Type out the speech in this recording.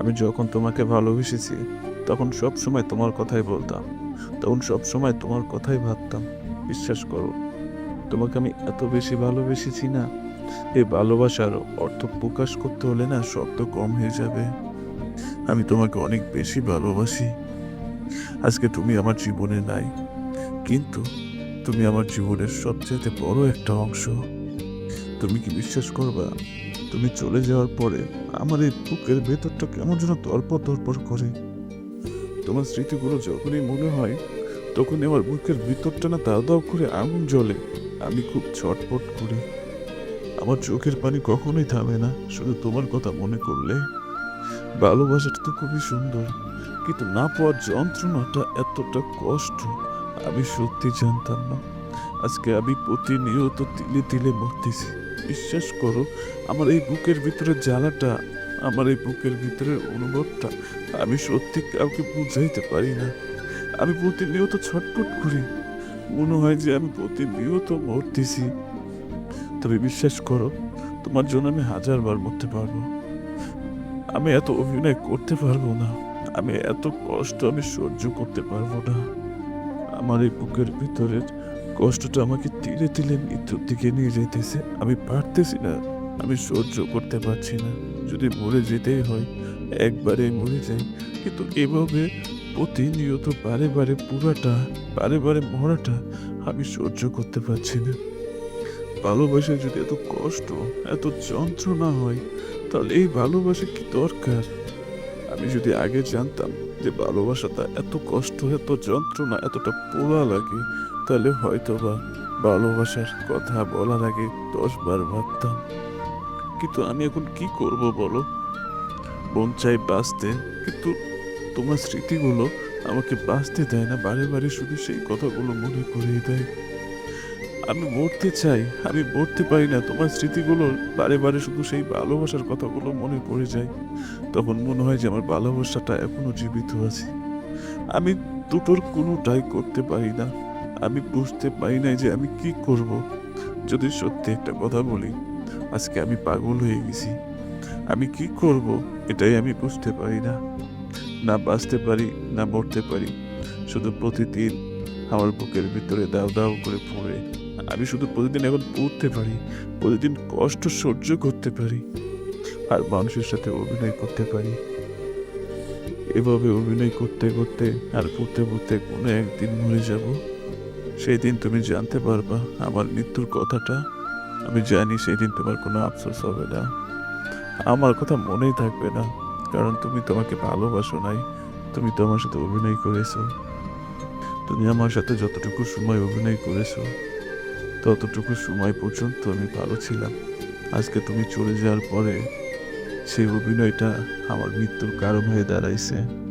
আমি যখন তোমাকে ভালোবেসেছি, তখন সব সময় তোমার কথাই বলতাম। তখন সব সময় তোমার কথাই ভাবতাম। বিশ্বাস করো, তোমাকে আমি এত বেশি ভালোবেসেছি না। এই ভালোবাসার অর্থ প্রকাশ করতে হলে না শব্দ কম হয়ে যাবে। আমি তোমাকে অনেক বেশি ভালোবাসি। আজকে তুমি আমার জীবনে নাই, কিন্তু তুমি আমার জীবনের সবচেয়ে বড় একটা অংশ। তুমি কি বিশ্বাস করবা? তুমি চলে যাওয়ার পরে আমার এই বুকের ভেতরটা কেমন যেন তরপর তরপর করে। তোমার স্মৃতিগুলো যখনই মনে হয় তখন আমার বুকের ভিতরটা না দাও দাও করে আগুন জ্বলে। আমি খুব ছটপট করি। আমার চোখের পানি কখনোই থামে না, শুধু তোমার কথা মনে করলে। ভালোবাসাটা তো খুবই সুন্দর, কিন্তু না পাওয়ার যন্ত্রণাটা এতটা কষ্ট, আমি সত্যি জানতাম না। আজকে আমি প্রতিনিয়ত তিলে তিলে মরতেছি। বিশ্বাস করো, আমার এই বুকের ভিতরে জ্বালাটা, আমার এই বুকের ভিতরের অনুভবটা, আমি সত্যি কাউকে বুঝাইতে পারি না। আমি প্রতিনিয়ত ছটফট করি। মনে হয় যে আমি প্রতিনিয়ত মরতেছি। তবে বিশ্বাস করো, তোমার জন্য আমি হাজারবার মরতে পারব। আমি এত অভিনয় করতে পারব না। আমি এত কষ্ট আমি সহ্য করতে পারব না। আমার এই বুকের ভিতরের কষ্টটা আমাকে তিলে তিলে মৃত্যুর দিকে নিয়ে যেতেছে। আমি পারতেছি না। আমি সহ্য করতে পারছি না। যদি মরে যেতেই হয়, একবারে মরে যাই। কিন্তু এভাবে প্রতিনিয়ত বারে বারে পুরাটা, বারে বারে মরাটা আমি সহ্য করতে পারছি না। ভালোবাসা যদি এত কষ্ট, এত যন্ত্রণা হয়, তাহলে এই ভালোবাসা কি দরকার? আমি যদি আগে জানতাম যে ভালোবাসাটা এত কষ্ট, এত যন্ত্রণা, এতটা পোড়া লাগে, তাহলে হয়তো বা ভালোবাসার কথা বলার আগে দশ বার ভাবতাম। কিন্তু আমি এখন কি করব বলো? মন চাই বাঁচতে, কিন্তু তোমার স্মৃতিগুলো আমাকে বাঁচতে দেয় না, বারে বারে শুধু সেই কথাগুলো মনে করিয়ে দেয়। আমি মরতে চাই, আমি মরতে পারি না। তোমার স্মৃতিগুলো বারে বারে শুধু সেই ভালোবাসার কথাগুলো মনে পড়ে যায়। তখন মনে হয় যে আমার ভালোবাসাটা এখনও জীবিত আছে। আমি দুটোর কোনোটাই করতে পারি না। আমি বুঝতে পারি না যে আমি কি করব। যদি সত্যি একটা কথা বলি, আজকে আমি পাগল হয়ে গেছি। আমি কি করব এটাই আমি বুঝতে পারি না। না বাঁচতে পারি, না মরতে পারি। শুধু প্রতিদিন আমার বুকের ভিতরে দাও দাও করে পড়ে। আমি শুধু প্রতিদিন এখন পড়তে পারি, প্রতিদিন কষ্ট সহ্য করতে পারি, আর মানুষের সাথে অভিনয় করতে পারি। এভাবে অভিনয় করতে করতে আর পড়তে পড়তে কোনো একদিন মরে যাব। সেই দিন তুমি জানতে পারবা আমার মৃত্যুর কথাটা। আমি জানি সেই দিন তোমার কোনো আফসোস হবে না। আমার কথা মনেই থাকবে না, কারণ তুমি তোমাকে ভালোবাসো নাই, তুমি তো আমার সাথে অভিনয় করেছ। তুমি আমার সাথে যতটুকু সময় অভিনয় করেছ ততটুকু সময় পর্যন্ত আমি ভালো ছিলাম। আজকে তুমি চলে যাওয়ার পরে সেই অভিনয়টা আমার মৃত্যুর কারণ হয়ে দাঁড়াইছে।